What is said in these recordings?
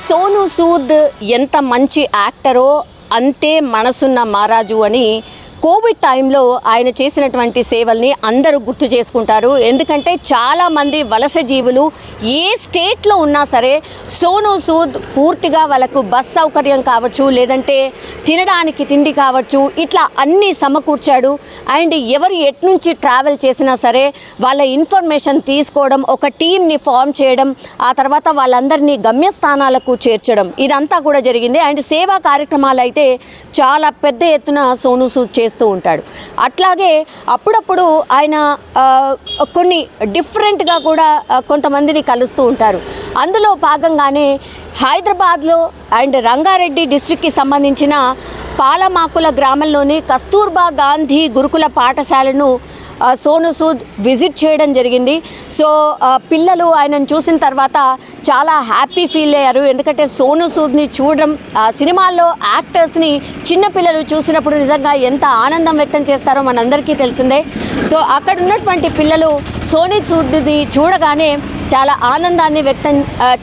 సోను సూద్ ఎంత మంచి యాక్టరో అంతే మనసున్న మహారాజు అని కోవిడ్ టైంలో ఆయన చేసినటువంటి సేవల్ని అందరూ గుర్తు చేసుకుంటారు. ఎందుకంటే చాలామంది వలస జీవులు ఏ స్టేట్లో ఉన్నా సరే సోనూ సూద్ పూర్తిగా వాళ్ళకు బస్ సౌకర్యం కావచ్చు లేదంటే తినడానికి తిండి కావచ్చు ఇట్లా అన్నీ సమకూర్చాడు. అండ్ ఎవరు ఎట్నుంచి ట్రావెల్ చేసినా సరే వాళ్ళ ఇన్ఫర్మేషన్ తీసుకోవడం ఒక టీంని ఫామ్ చేయడం ఆ తర్వాత వాళ్ళందరినీ గమ్యస్థానాలకు చేర్చడం ఇదంతా కూడా జరిగింది. అండ్ సేవా కార్యక్రమాలు అయితే చాలా పెద్ద ఎత్తున సోనూ సూద్ చేస్తూ ఉంటాడు. అట్లాగే అప్పుడప్పుడు ఆయన కొన్ని డిఫరెంట్గా కూడా కొంతమందిని కలుస్తూ ఉంటారు. అందులో భాగంగానే హైదరాబాద్లో అండ్ రంగారెడ్డి డిస్టిక్కి సంబంధించిన పాలమాకుల గ్రామంలోని కస్తూర్బా గాంధీ గురుకుల పాఠశాలను సోను సూద్ విజిట్ చేయడం జరిగింది. సో పిల్లలు ఆయనను చూసిన తర్వాత చాలా హ్యాపీ ఫీల్ అయ్యారు. ఎందుకంటే సోను సూద్ని చూడడం సినిమాల్లో యాక్టర్స్ని చిన్నపిల్లలు చూసినప్పుడు నిజంగా ఎంత ఆనందం వ్యక్తం చేస్తారో మనందరికీ తెలిసిందే. సో అక్కడ ఉన్నటువంటి పిల్లలు సోనీ సూద్ని చూడగానే చాలా ఆనందాన్ని వ్యక్తం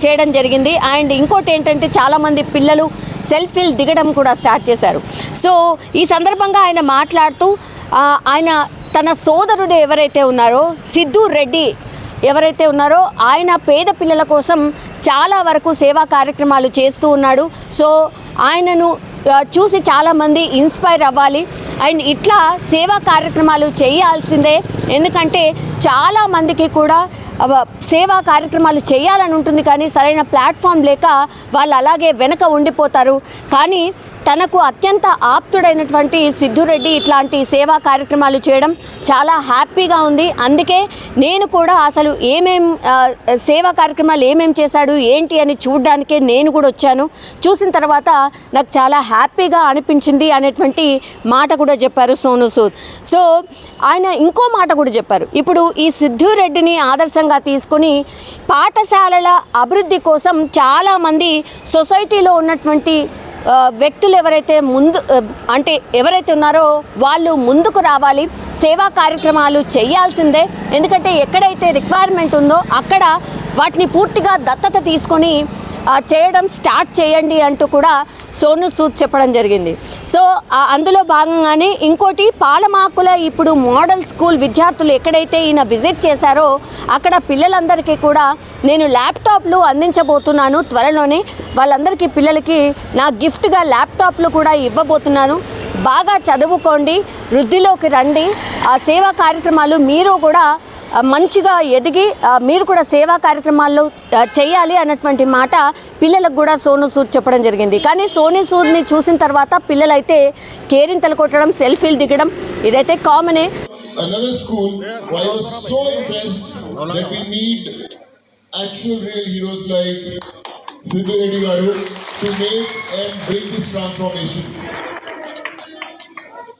చేయడం జరిగింది. అండ్ ఇంకోటి ఏంటంటే చాలామంది పిల్లలు సెల్ఫీలు దిగడం కూడా స్టార్ట్ చేశారు. సో ఈ సందర్భంగా ఆయన మాట్లాడుతూ ఆయన తన సోదరుడు ఎవరైతే ఉన్నారో సిద్ధు రెడ్డి ఎవరైతే ఉన్నారో ఆయన పేద పిల్లల కోసం చాలా వరకు సేవా కార్యక్రమాలు చేస్తూ ఉన్నాడు. సో ఆయనను చూసి చాలామంది ఇన్స్పైర్ అవ్వాలి. అండ్ ఇట్లా సేవా కార్యక్రమాలు చేయాల్సిందే. ఎందుకంటే చాలామందికి కూడా సేవా కార్యక్రమాలు చేయాలని ఉంటుంది కానీ సరైన ప్లాట్ఫామ్ లేక వాళ్ళు అలాగే వెనక ఉండిపోతారు. కానీ తనకు అత్యంత ఆప్తుడైనటువంటి సిద్ధురెడ్డి ఇట్లాంటి సేవా కార్యక్రమాలు చేయడం చాలా హ్యాపీగా ఉంది. అందుకే నేను కూడా అసలు ఏమేం సేవా కార్యక్రమాలు ఏమేం చేశాడు ఏంటి అని చూడడానికే నేను కూడా వచ్చాను. చూసిన తర్వాత నాకు చాలా హ్యాపీగా అనిపించింది అనేటువంటి మాట కూడా చెప్పారు సోను సూద్. సో ఆయన ఇంకో మాట కూడా చెప్పారు. ఇప్పుడు ఈ సిద్ధురెడ్డిని ఆదర్శంగా తీసుకుని పాఠశాలల అభివృద్ధి కోసం చాలామంది సొసైటీలో ఉన్నటువంటి వ్యక్తులు ఎవరైతే ముందు అంటే ఎవరైతే ఉన్నారో వాళ్ళు ముందుకు రావాలి సేవా కార్యక్రమాలు చేయాల్సిందే. ఎందుకంటే ఎక్కడైతే రిక్వైర్మెంట్ ఉందో అక్కడ వాటిని పూర్తిగా దత్తత తీసుకొని చేయడం స్టార్ట్ చేయండి అంటూ కూడా సోను సూద్ చెప్పడం జరిగింది. సో అందులో భాగంగానే ఇంకోటి పాలమాకుల ఇప్పుడు మోడల్ స్కూల్ విద్యార్థులు ఎక్కడైతే ఈయన విజిట్ చేశారో అక్కడ పిల్లలందరికీ కూడా నేను ల్యాప్టాప్లు అందించబోతున్నాను. త్వరలోనే వాళ్ళందరికీ పిల్లలకి నా గిఫ్ట్గా ల్యాప్టాప్లు కూడా ఇవ్వబోతున్నాను. బాగా చదువుకోండి వృద్ధిలోకి రండి. ఆ సేవా కార్యక్రమాలు మీరు కూడా మంచిగా ఎదిగి మీరు కూడా సేవా కార్యక్రమాల్లో చేయాలి అన్నటువంటి మాట పిల్లలకు కూడా సోను సూద్ చెప్పడం జరిగింది. కానీ సోనీ సూద్ని చూసిన తర్వాత పిల్లలైతే అయితే తల కొట్టడం సెల్ఫీలు దిగడం ఇదైతే కామనే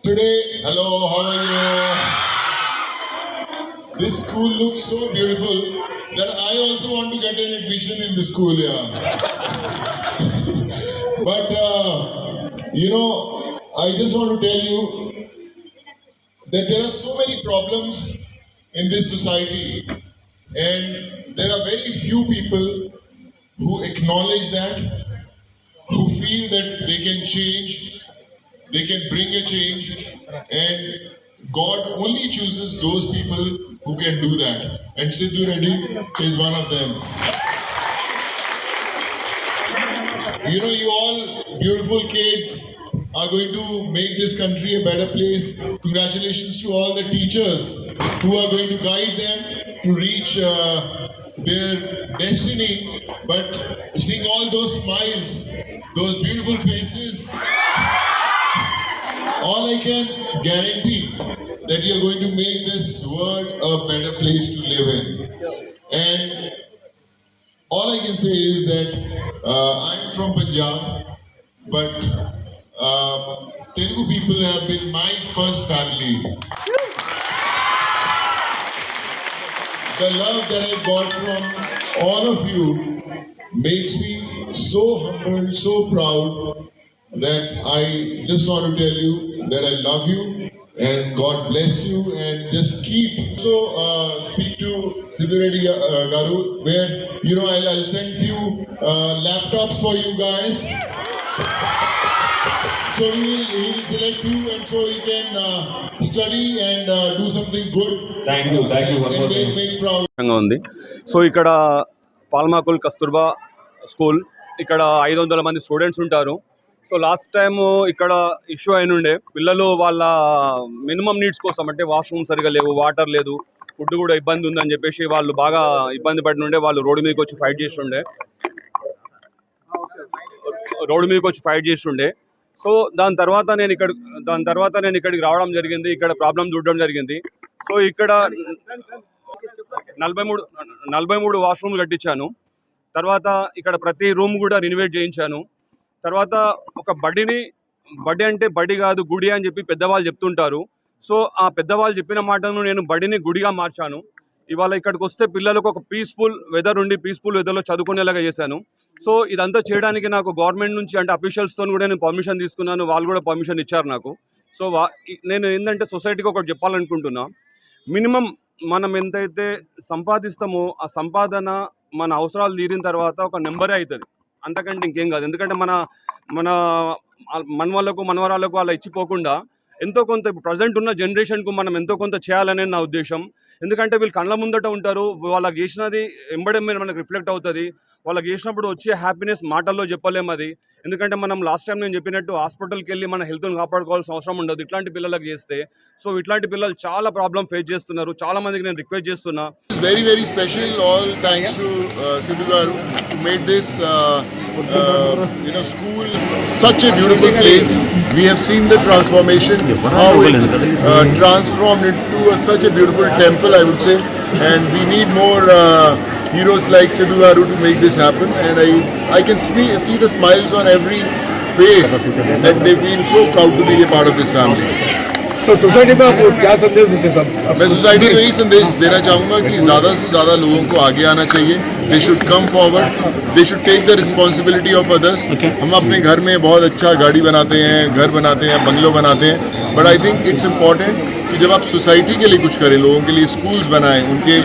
Today. This school looks so beautiful that I also want to get an admission in the school, yeah. but, uh, you know, I just want to tell you that there are so many problems in this society, and there are very few people who acknowledge that, who feel that they can change, they can bring a change, and God only chooses those people who can do that. And Siddhu Reddy is one of them. You know, you all beautiful kids are going to make this country a better place. Congratulations to all the teachers who are going to guide them to reach uh, their destiny. But seeing all those smiles, those beautiful faces, all I can guarantee that you're going to make this world a better place to live in. And all I can say is that uh, I'm from Punjab, but uh, Telugu people have been my first family. The love that I got from all of you makes me so humble, so proud that I just want to tell you that I love you and God bless you and just keep. So uh, speak to Sidhu Reddy uh, Garu, where you know I'll, I'll send few uh, laptops for you guys. So he will he will select you, and so you can uh, study and uh, do something good. Thank you, thank you, one and more make, thing. make proud. ఉంది so ఇక్కడ Palmakul Kasturba school ఇక్కడ ఐదు వందల మంది students ఉంటారు so last time ఇక్కడ issue అయిన ఉండే పిల్లలు వాళ్ళ మినిమం నీడ్స్ కోసం అంటే వాష్రూమ్ సరిగా లేవు వాటర్ లేదు ఫుడ్ కూడా ఇబ్బంది ఉందని చెప్పేసి వాళ్ళు బాగా ఇబ్బంది పడినుండే. వాళ్ళు రోడ్డు మీదకి వచ్చి ఫైట్ చేసి ఉండే రోడ్డు మీదకి వచ్చి ఫైట్ చేస్తుండే. సో దాని తర్వాత నేను ఇక్కడ దాని తర్వాత నేను ఇక్కడికి రావడం జరిగింది. ఇక్కడ ప్రాబ్లం చూడడం జరిగింది. సో ఇక్కడ నలభై మూడు నలభై మూడు వాష్రూమ్లు కట్టించాను. తర్వాత ఇక్కడ ప్రతి రూమ్ కూడా రినోవేట్ చేయించాను. తర్వాత ఒక బడిని బడి అంటే బడి కాదు గుడి అని చెప్పి పెద్దవాళ్ళు చెప్తుంటారు. సో ఆ పెద్దవాళ్ళు చెప్పిన మాటను నేను బడిని గుడిగా మార్చాను. ఇవాళ ఇక్కడికి వస్తే పిల్లలకు ఒక పీస్ఫుల్ వెదర్ ఉండి పీస్ఫుల్ వెదర్లో చదువుకునేలాగా చేశాను. సో ఇదంతా చేయడానికి నాకు గవర్నమెంట్ నుంచి అంటే అఫీషియల్స్తో కూడా నేను పర్మిషన్ తీసుకున్నాను. వాళ్ళు కూడా పర్మిషన్ ఇచ్చారు నాకు. సో నేను ఏంటంటే సొసైటీకి ఒకటి చెప్పాలనుకుంటున్నా. మినిమం మనం ఎంతైతే సంపాదిస్తామో ఆ సంపాదన మన అవసరాలు తీరిన తర్వాత ఒక నెంబరే అవుతుంది అంతకంటే ఇంకేం కాదు. ఎందుకంటే మన మన మన మనవరాళ్ళకు మనవరాలకు అలా ఇచ్చిపోకుండా ఎంతో కొంత ప్రజెంట్ ఉన్న జనరేషన్కు మనం ఎంతో కొంత చేయాలనే నా ఉద్దేశం. ఎందుకంటే వీళ్ళు కళ్ళ ముందట ఉంటారు వాళ్ళకి చేసినది మీద మనకు రిఫ్లెక్ట్ అవుతుంది. వాళ్ళకి చేసినప్పుడు వచ్చే హ్యాపీనెస్ మాటల్లో చెప్పలేము అది. ఎందుకంటే మనం లాస్ట్ టైం నేను చెప్పినట్టు హాస్పిటల్కి వెళ్ళి మన హెల్త్ని కాపాడుకోవాల్సిన అవసరం ఉండదు. ఇట్లాంటి పిల్లలకు చేస్తే సో ఇట్లాంటి పిల్లలు చాలా ప్రాబ్లం ఫేస్ చేస్తున్నారు. చాలా మందికి నేను రిక్వెస్ట్ చేస్తున్నా. Very very special all thanks to to గారు made this who this you know school such a beautiful place. We have seen the transformation, how it uh, transformed into a, such a beautiful temple, I would say. And we need more uh, heroes like Sidhu Garu to make this happen. And I I can see, see the smiles on every face that they feel so proud to be a part of this family. So society में आप क्या संदेश देते सब? मैं society को यही संदेश देना चाहूँगा कि ज़्यादा से ज़्यादा लोगों को आगे आना चाहिए। They should come forward they should take the responsibility of others हम अपने घर में बहुत अच्छा गाड़ी बनाते हैं घर बनाते हैं बंगलो बनाते हैं। But I think it's important कि जब आप सोसाइटी के लिए कुछ करें लोगों के लिए स्कूल्स बनाएँ उनके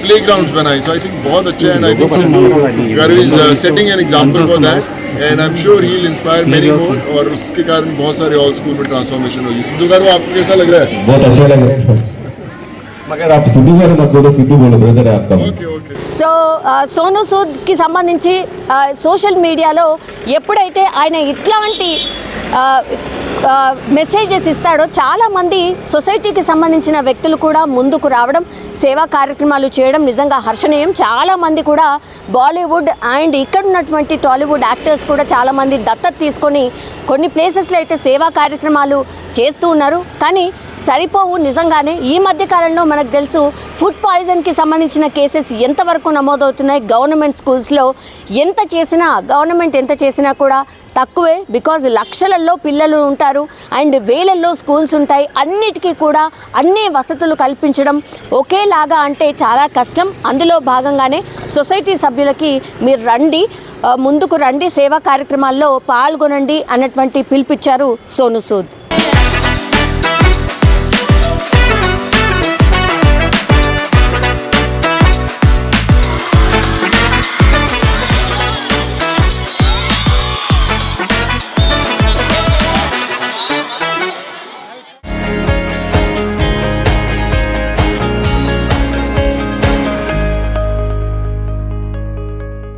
प्ले ग्राउंड बनाएँ। सो आई थिंक बहुत अच्छा and I think setting an example for that and I am sure he will inspire many more और उसके कारण बहुत सारे और स्कूल में ट्रांसफॉर्मेशन होगी सिद्धू गारू आपको कैसा लग रहा है बहुत अच्छा लग रहा है सर मगर आप सिद्धू गारू मत बोलो सिद्धू बोलो ब्रदर है आपका ओके ओके సో ఆ, సోను సూద్కి సంబంధించి ఆ, సోషల్ మీడియాలో ఎప్పుడైతే ఆయన ఇట్లాంటి ఆ, ఆ, మెసేజెస్ ఇస్తాడో చాలామంది సొసైటీకి సంబంధించిన వ్యక్తులు కూడా ముందుకు రావడం సేవా కార్యక్రమాలు చేయడం నిజంగా హర్షణీయం. చాలామంది కూడా బాలీవుడ్ అండ్ ఇక్కడ ఉన్నటువంటి టాలీవుడ్ యాక్టర్స్ కూడా చాలామంది దత్తత తీసుకొని కొన్ని ప్లేసెస్లో అయితే సేవా కార్యక్రమాలు చేస్తూ ఉన్నారు. కానీ సరిపోవు నిజంగానే. ఈ మధ్య కాలంలో మనకు తెలుసు ఫుడ్ పాయిజన్కి సంబంధించిన కేసెస్ ఎంతవరకు నమోదవుతున్నాయి? గవర్నమెంట్ స్కూల్స్లో ఎంత చేసినా గవర్నమెంట్ ఎంత చేసినా కూడా తక్కువే బికాజ్ లక్షలలో పిల్లలు ఉంటారు అండ్ వేలల్లో స్కూల్స్ ఉంటాయి. అన్నిటికీ కూడా అన్ని వసతులు కల్పించడం ఒకేలాగా అంటే చాలా కష్టం. అందులో భాగంగానే సొసైటీ సభ్యులకి మీరు రండి ముందుకు రండి సేవా కార్యక్రమాల్లో పాల్గొనండి అన్నటువంటి పిలిపించారు సోను సూద్